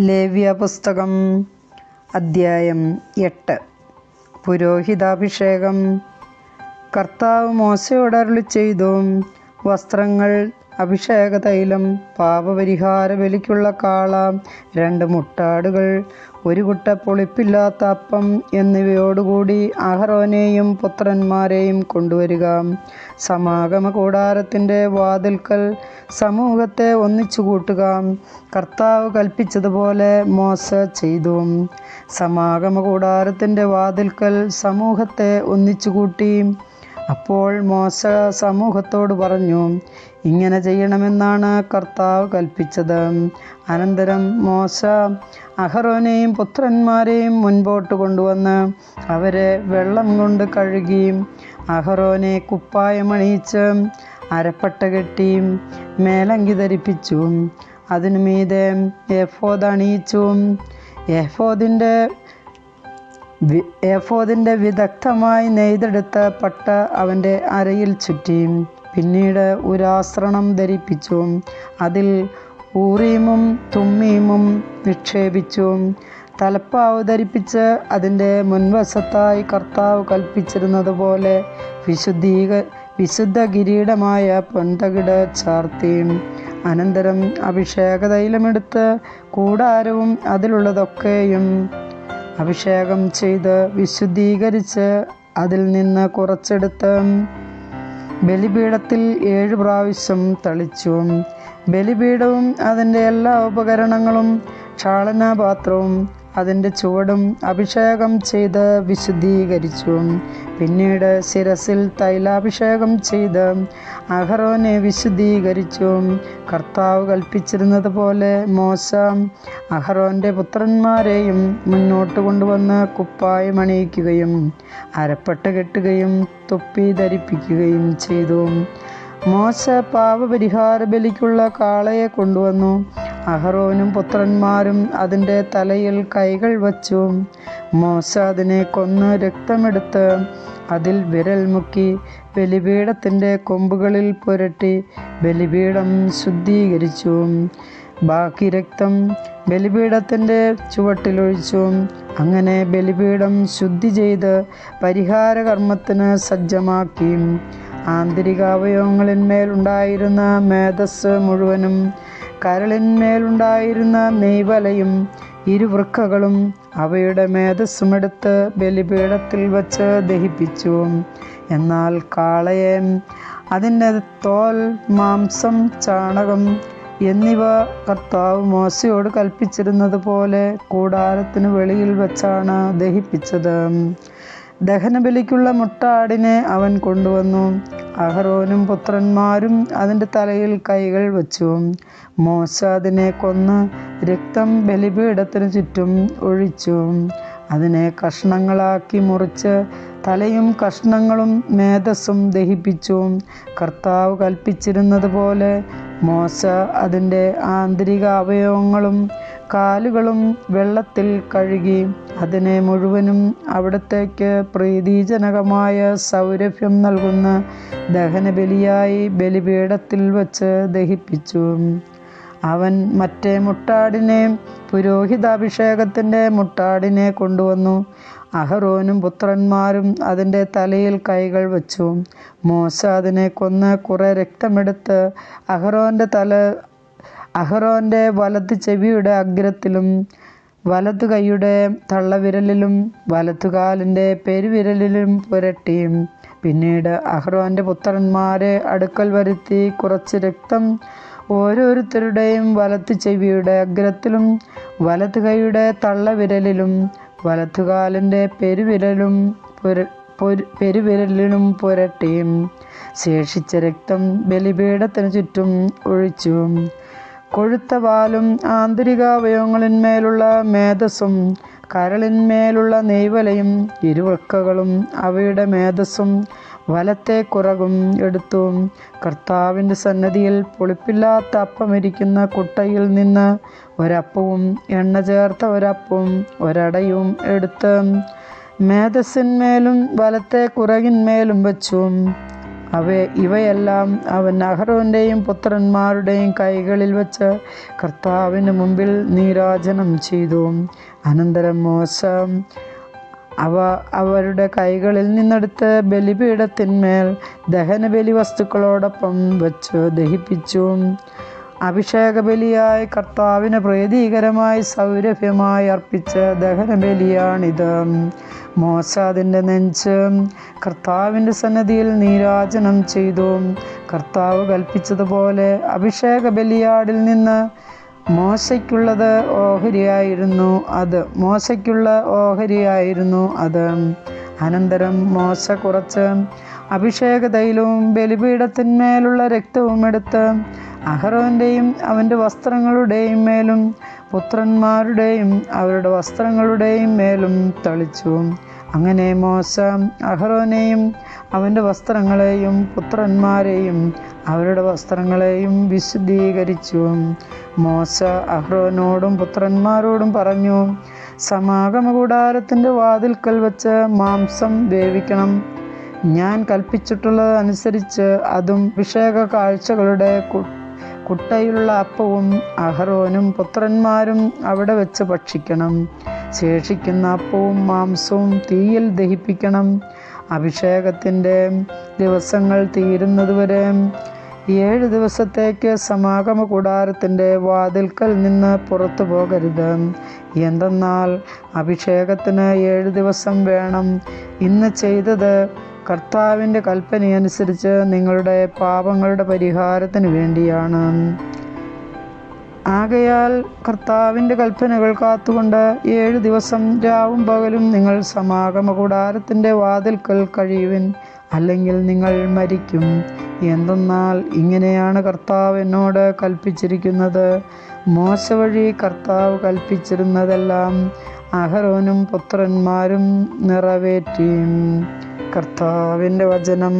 ലേവ്യ പുസ്തകം അദ്ധ്യായം എട്ട്. പുരോഹിതാഭിഷേകം. കർത്താവ് മോശയോട് അരുളി ചെയ്തു വസ്ത്രങ്ങൾ അഭിഷേക തൈലം പാപപരിഹാര ബലിക്കുള്ള കാള രണ്ട് മുട്ടാടുകൾ ഒരു കുട്ട പുളിപ്പില്ലാത്ത അപ്പം എന്നിവയോടുകൂടി അഹറോനെയും പുത്രന്മാരെയും കൊണ്ടുവരിക. സമാഗമ കൂടാരത്തിന്റെ വാതിൽക്കൽ സമൂഹത്തെ ഒന്നിച്ചു കൂട്ടുക കർത്താവ് കൽപ്പിച്ചതുപോലെ മോശ ചെയ്തു. സമാഗമ കൂടാരത്തിന്റെ വാതിൽക്കൽ സമൂഹത്തെ ഒന്നിച്ചു കൂട്ടി അപ്പോൾ മോശ സമൂഹത്തോട് പറഞ്ഞു ഇങ്ങനെ ചെയ്യണമെന്നാണ് കർത്താവ് കൽപ്പിച്ചത്. അനന്തരം മോശ അഹറോനെയും പുത്രന്മാരെയും മുൻപോട്ട് കൊണ്ടുവന്ന് അവരെ വെള്ളം കൊണ്ട് കഴുകി അഹറോനെ കുപ്പായമണിയിച്ച് അരപ്പട്ട കെട്ടി മേലങ്കി ധരിപ്പിച്ചു. അതിനു മീതെ എഫോദ് അണിയിച്ചു. എഫോദിന്റെ ഏഫോദിന്റെ വിദഗ്ധമായി നെയ്തെടുത്ത പട്ട അവന്റെ അരയിൽ ചുറ്റി. പിന്നീട് ഒരാശ്രണം ധരിപ്പിച്ചു. അതിൽ ഊറീമും തുമ്മീമും നിക്ഷേപിച്ചു. തലപ്പാവ് ധരിപ്പിച്ച് അതിന്റെ മുൻവശത്തായി കർത്താവ് കൽപ്പിച്ചിരുന്നത് പോലെ വിശുദ്ധീക വിശുദ്ധ കിരീടമായ പൊന്തകിട് ചാർത്തി. അനന്തരം അഭിഷേക തൈലമെടുത്ത് കൂടാരവും അതിലുള്ളതൊക്കെയും അഭിഷേകം ചെയ്ത് വിശുദ്ധീകരിച്ച് അതിൽ നിന്ന് കുറച്ചെടുത്ത് ബലിപീഠത്തിൽ ഏഴ് പ്രാവശ്യം തളിച്ചു ബലിപീഠവും അതിന്റെ എല്ലാ ഉപകരണങ്ങളും ക്ഷാളനാപാത്രവും അതിന്റെ ചുവടും അഭിഷേകം ചെയ്ത് വിശുദ്ധീകരിച്ചു. പിന്നീട് ശിരസിൽ തൈലാഭിഷേകം ചെയ്ത് അഹറോനെ വിശുദ്ധീകരിച്ചു. കർത്താവ് കൽപ്പിച്ചിരുന്നത് പോലെ മോശ അഹറോന്റെ പുത്രന്മാരെയും മുന്നോട്ട് കൊണ്ടുവന്ന് കുപ്പായം അണിയിക്കുകയും അരപ്പട്ട കെട്ടുകയും തൊപ്പി ധരിപ്പിക്കുകയും ചെയ്തു. മോശ പാപപരിഹാര ബലിക്കുള്ള കാളയെ കൊണ്ടുവന്നു. അഹറോനും പുത്രന്മാരും അതിന്റെ തലയിൽ കൈകൾ വച്ചു. മോശ അതിനെ കൊന്ന് രക്തമെടുത്ത് അതിൽ വിരൽ മുക്കി ബലിപീഠത്തിന്റെ കൊമ്പുകളിൽ പുരട്ടി ബലിപീഠം ശുദ്ധീകരിച്ചു. ബാക്കി രക്തം ബലിപീഠത്തിന്റെ ചുവട്ടിലൊഴിച്ചു അങ്ങനെ ബലിപീഠം ശുദ്ധി ചെയ്ത് പരിഹാരകർമ്മത്തിന് സജ്ജമാക്കി. ആന്തരികാവയവങ്ങളിന്മേലുണ്ടായിരുന്ന മേധസ് മുഴുവനും കരളിന്മേലുണ്ടായിരുന്ന നെയ്വലയും ഇരുവൃക്കകളും അവയുടെ മേധസ്സുമെടുത്ത് ബലിപീഠത്തിൽ വച്ച് ദഹിപ്പിച്ചു. എന്നാൽ കാളയെ അതിന്റെ തോൽ മാംസം ചാണകം എന്നിവ കർത്താവ് മോശയോട് കൽപ്പിച്ചിരുന്നത് പോലെ കൂടാരത്തിന് വെളിയിൽ വച്ചാണ് ദഹിപ്പിച്ചത്. ദഹനബലിക്കുള്ള മുട്ടാടിനെ അവൻ കൊണ്ടുവന്നു. അഹറോനും പുത്രന്മാരും അതിന്റെ തലയിൽ കൈകൾ വച്ചു. മോശ അതിനെ കൊന്ന് രക്തം ബലിപീഠത്തിന് ചുറ്റും ഒഴിച്ചു. അതിനെ കഷ്ണങ്ങളാക്കി മുറിച്ച് തലയും കഷ്ണങ്ങളും മേധസ്സും ദഹിപ്പിച്ചു കർത്താവ് കൽപ്പിച്ചിരുന്നത് പോലെ മോശ അതിന്റെ ആന്തരിക അവയവങ്ങളും കാലുകളും വെള്ളത്തിൽ കഴുകി അതിനെ മുഴുവനും അവിടത്തേക്ക് പ്രീതിജനകമായ സൗരഭ്യം നൽകുന്ന ദഹനബലിയായി ബലിപീഠത്തിൽ വച്ച് ദഹിപ്പിച്ചു. അവൻ മറ്റേ മുട്ടാടിനെ പുരോഹിതാഭിഷേകത്തിന്റെ മുട്ടാടിനെ കൊണ്ടുവന്നു. അഹറോനും പുത്രന്മാരും അതിന്റെ തലയിൽ കൈകൾ വച്ചു. മോശ അതിനെ കൊന്ന് കുറേ രക്തമെടുത്ത് അഹറോന്റെ തല അഹറോന്റെ വലത് ചെവിയുടെ അഗ്രത്തിലും വലത്തു കൈയുടെ തള്ളവിരലിലും വലത്തുകാലിന്റെ പെരുവിരലിലും പുരട്ടി പിന്നീട് അഹ്റോന്റെ പുത്രന്മാരെ അടുക്കൽ വരുത്തി കുറച്ച് രക്തം ഓരോരുത്തരുടെയും വലത്ത് ചെവിയുടെ അഗ്രത്തിലും വലത്ത് കൈയുടെ തള്ളവിരലിലും വലത്തുകാലിന്റെ പെരുവിരലും പുര പൊരു- പെരുവിരലിലും പുരട്ടി ശേഷിച്ച രക്തം ബലിപീഠത്തിനു ചുറ്റും ഒഴിച്ചു. കൊഴുത്ത പാലും ആന്തരികാവയവങ്ങളിന്മേലുള്ള മേധസ്സും കരളിന്മേലുള്ള നെയ്വലയും ഇരുവൃക്കകളും അവയുടെ മേധസ്സും വലത്തെ കുറകും എടുത്തു കർത്താവിന്റെ സന്നദ്ധിയിൽ പുളിപ്പില്ലാത്ത അപ്പമിരിക്കുന്ന കുട്ടയിൽ നിന്ന് ഒരപ്പവും എണ്ണ ചേർത്ത ഒരപ്പവും ഒരടയും എടുത്ത് മേധസ്സിന്മേലും വലത്തെ കുറകിന്മേലും വച്ചു അവ ഇവയെല്ലാം അവൻ അഹറോന്റെയും പുത്രന്മാരുടെയും കൈകളിൽ വച്ച് കർത്താവിന് മുമ്പിൽ നീരാജനം ചെയ്തു. അനന്തരം മോശ അവ അവരുടെ കൈകളിൽ നിന്നെടുത്ത് ബലിപീഠത്തിന്മേൽ ദഹനബലി വസ്തുക്കളോടൊപ്പം വച്ച് ദഹിപ്പിച്ചു. അഭിഷേകബലിയായി കർത്താവിന് പ്രീതികരമായി സൗരഭ്യമായി അർപ്പിച്ച ദഹനബലിയാണിത്. മോശ അതിന്റെ നെഞ്ച് കർത്താവിന്റെ സന്നദ്ധിയിൽ നീരാജനം ചെയ്തു. കർത്താവ് കൽപ്പിച്ചതുപോലെ അഭിഷേക ബലിയാടിൽ നിന്ന് മോശയ്ക്കുള്ളത് ഓഹരിയായിരുന്നു അത്. മോശയ്ക്കുള്ള ഓഹരിയായിരുന്നു അത്. അനന്തരം മോശ കുറച്ച്. അഭിഷേക തൈലവും ബലിപീഠത്തിന്മേലുള്ള രക്തവും എടുത്ത് അഹറോന്റെയും അവന്റെ വസ്ത്രങ്ങളുടെയും മേലും പുത്രന്മാരുടെയും അവരുടെ വസ്ത്രങ്ങളുടെയും മേലും തളിച്ചു. അങ്ങനെ മോശ അഹറോനെയും അവന്റെ വസ്ത്രങ്ങളെയും പുത്രന്മാരെയും അവരുടെ വസ്ത്രങ്ങളെയും വിശുദ്ധീകരിച്ചു മോശ അഹ്റോനോടും പുത്രന്മാരോടും പറഞ്ഞു സമാഗമ കൂടാരത്തിന്റെ വാതിൽക്കൽ വെച്ച് മാംസം വേവിക്കണം. ഞാൻ കൽപ്പിച്ചിട്ടുള്ളത് അനുസരിച്ച് അതും അഭിഷേക കാഴ്ചകളുടെ കുട്ടയിലുള്ള അപ്പവും അഹ്റോനും പുത്രന്മാരും അവിടെ വെച്ച് ഭക്ഷിക്കണം. ശേഷിക്കുന്ന അപ്പവും മാംസവും തീയിൽ ദഹിപ്പിക്കണം. അഭിഷേകത്തിന്റെ ദിവസങ്ങൾ തീരുന്നതുവരെ ഏഴ് ദിവസത്തേക്ക് സമാഗമ കൂടാരത്തിന്റെ വാതിൽക്കൽ നിന്ന് പുറത്തു പോകരുത്. എന്തെന്നാൽ അഭിഷേകത്തിന് ഏഴ് ദിവസം വേണം. ഇന്ന് ചെയ്തത് കർത്താവിന്റെ കൽപ്പനയനുസരിച്ച് നിങ്ങളുടെ പാപങ്ങളുടെ പരിഹാരത്തിന് വേണ്ടിയാണ്. ആകയാൽ കർത്താവിന്റെ കൽപ്പനകൾ കാത്തുകൊണ്ട് ഏഴ് ദിവസം രാവും പകലും നിങ്ങൾ സമാഗമ കൂടാരത്തിന്റെ വാതിൽക്കൽ കഴിയുവിൻ. അല്ലെങ്കിൽ നിങ്ങൾ മരിക്കും. എന്തെന്നാൽ ഇങ്ങനെയാണ് കർത്താവ് എന്നോട് കൽപ്പിച്ചിരിക്കുന്നത്. മോശ വഴി കർത്താവ് കൽപ്പിച്ചിരുന്നതെല്ലാം അഹരോനും പുത്രന്മാരും നിറവേറ്റി. കർത്താവിന്റെ വചനം.